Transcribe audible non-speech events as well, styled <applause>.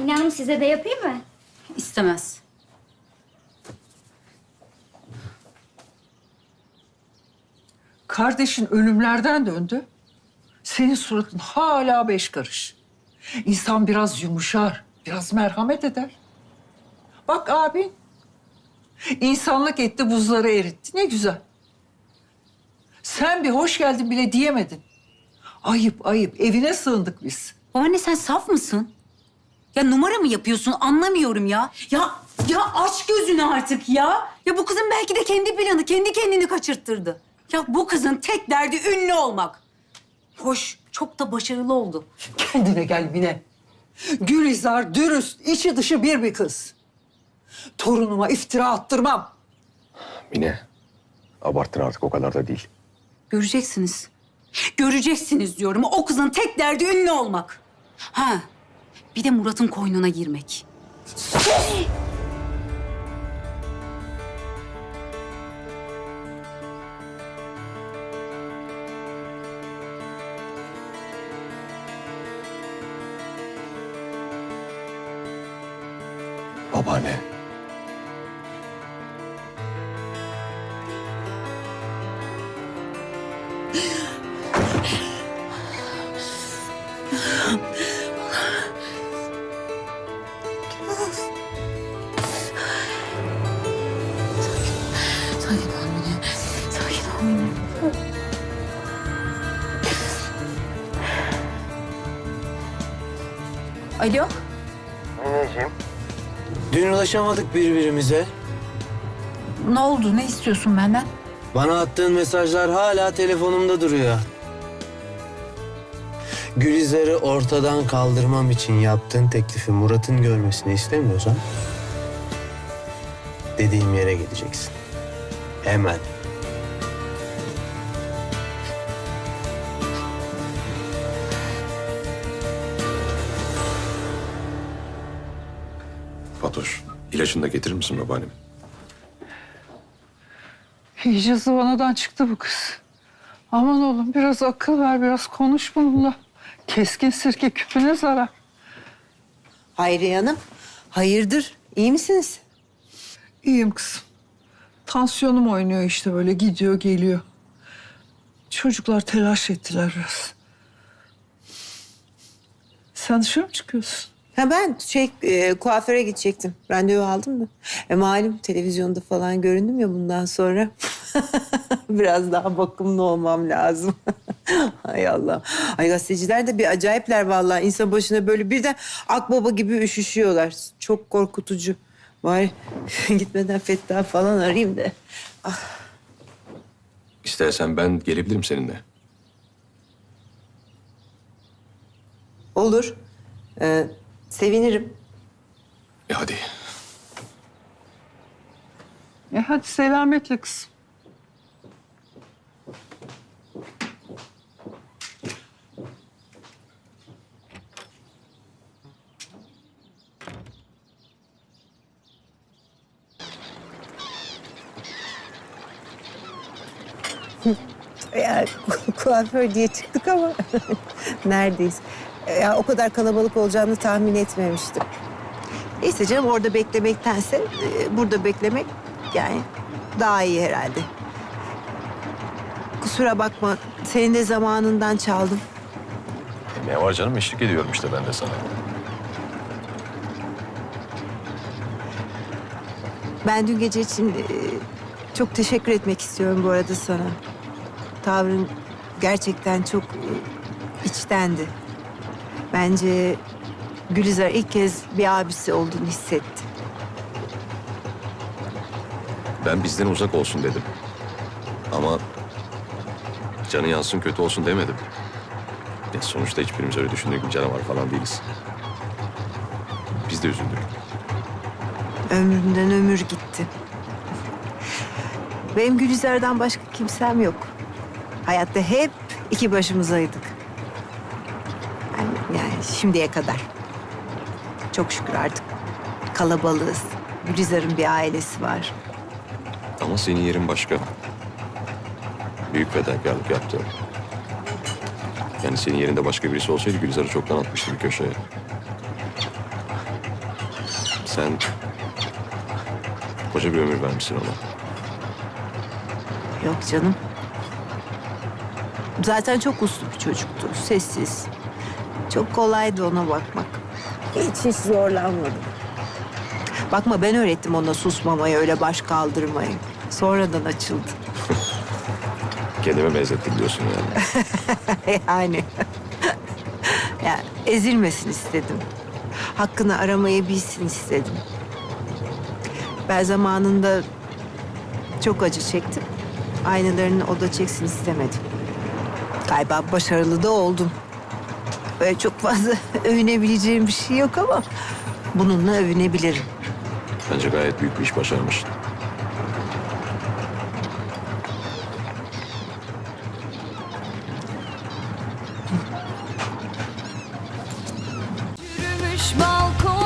Mine Hanım size de yapayım mı? İstemez. Kardeşin ölümlerden döndü. Senin suratın hala beş karış. İnsan biraz yumuşar, biraz merhamet eder. Bak abin. İnsanlık etti, buzları eritti. Ne güzel. Sen bir hoş geldin bile diyemedin. Ayıp ayıp. Evine sığındık biz. Babaanne sen saf mısın? Ya numara mı yapıyorsun anlamıyorum ya. Ya ya aç gözünü artık ya. Ya bu kızın belki de kendi planı, kendi kendini kaçırttırdı. Ya bu kızın tek derdi ünlü olmak. Hoş, çok da başarılı oldu. Kendine gel Mine. Gülizar dürüst, içi dışı bir bir kız. Torunuma iftira attırmam. Mine, abarttın artık o kadar da değil. Göreceksiniz. Göreceksiniz diyorum. O kızın tek derdi ünlü olmak. Ha, bir de Murat'ın koynuna girmek. Babaanne. Alo? Dün ulaşamadık birbirimize. Ne oldu? Ne istiyorsun benden? Bana attığın mesajlar hala telefonumda duruyor. Gülizar'ı ortadan kaldırmam için yaptığın teklifi Murat'ın görmesini istemiyorsan... ...dediğim yere gideceksin. Hemen. Fatoş, ilacını da getirir misin babaannem? İyice zıvanadan çıktı bu kız. Aman oğlum biraz akıl ver, biraz konuş bununla. Keskin sirke küpüne zarar. Hayriye Hanım, hayırdır? İyi misiniz? İyiyim kızım. Tansiyonum oynuyor işte böyle gidiyor geliyor. Çocuklar telaş ettiler biraz. Sen dışarı mı çıkıyorsun? Ha ben şey e, kuaföre gidecektim. Randevu aldım da. E malum televizyonda falan göründüm ya bundan sonra. <laughs> Biraz daha bakımlı olmam lazım. <laughs> Hay Allah. Ay gazeteciler de bir acayipler vallahi. İnsan başına böyle birden akbaba gibi üşüşüyorlar. Çok korkutucu. Bari <laughs> gitmeden Fettah falan arayayım da. İstersen ben gelebilirim seninle. Olur. Ee, sevinirim. E hadi. E hadi selametle kızım. Ya <laughs> kuaför diye çıktık ama <laughs> neredeyiz? Ya o kadar kalabalık olacağını tahmin etmemiştim. Neyse canım orada beklemektense e, burada beklemek yani daha iyi herhalde. Kusura bakma senin de zamanından çaldım. Ne var canım eşlik ediyorum işte ben de sana. Ben dün gece için e, çok teşekkür etmek istiyorum bu arada sana. Tavrın gerçekten çok e, içtendi. Bence Gülizar ilk kez bir abisi olduğunu hissetti. Ben bizden uzak olsun dedim. Ama canı yansın kötü olsun demedim. Ya sonuçta hiçbirimiz öyle düşündüğü gibi canavar falan değiliz. Biz de üzüldük. Ömrümden ömür gitti. Benim Gülizar'dan başka kimsem yok. Hayatta hep iki başımızaydık. Yani, şimdiye kadar. Çok şükür artık kalabalığız. Gülizar'ın bir ailesi var. Ama senin yerin başka. Büyük fedakarlık yaptı. Yani senin yerinde başka birisi olsaydı Gülizar'ı çoktan atmıştı bir köşeye. Sen koca bir ömür vermişsin ona. Yok canım. Zaten çok uslu bir çocuktu. Sessiz. Çok kolaydı ona bakmak. Hiç hiç zorlanmadım. Bakma ben öğrettim ona susmamayı, öyle baş kaldırmayı. Sonradan açıldı. Kendime benzettim diyorsun yani. <laughs> yani. yani ezilmesin istedim. Hakkını aramayı bilsin istedim. Ben zamanında çok acı çektim. Aynalarını o da çeksin istemedim. Galiba başarılı da oldum. Böyle çok fazla <laughs> övünebileceğim bir şey yok ama bununla övünebilirim. Bence gayet büyük bir iş başarmışsın. Yürümüş balkon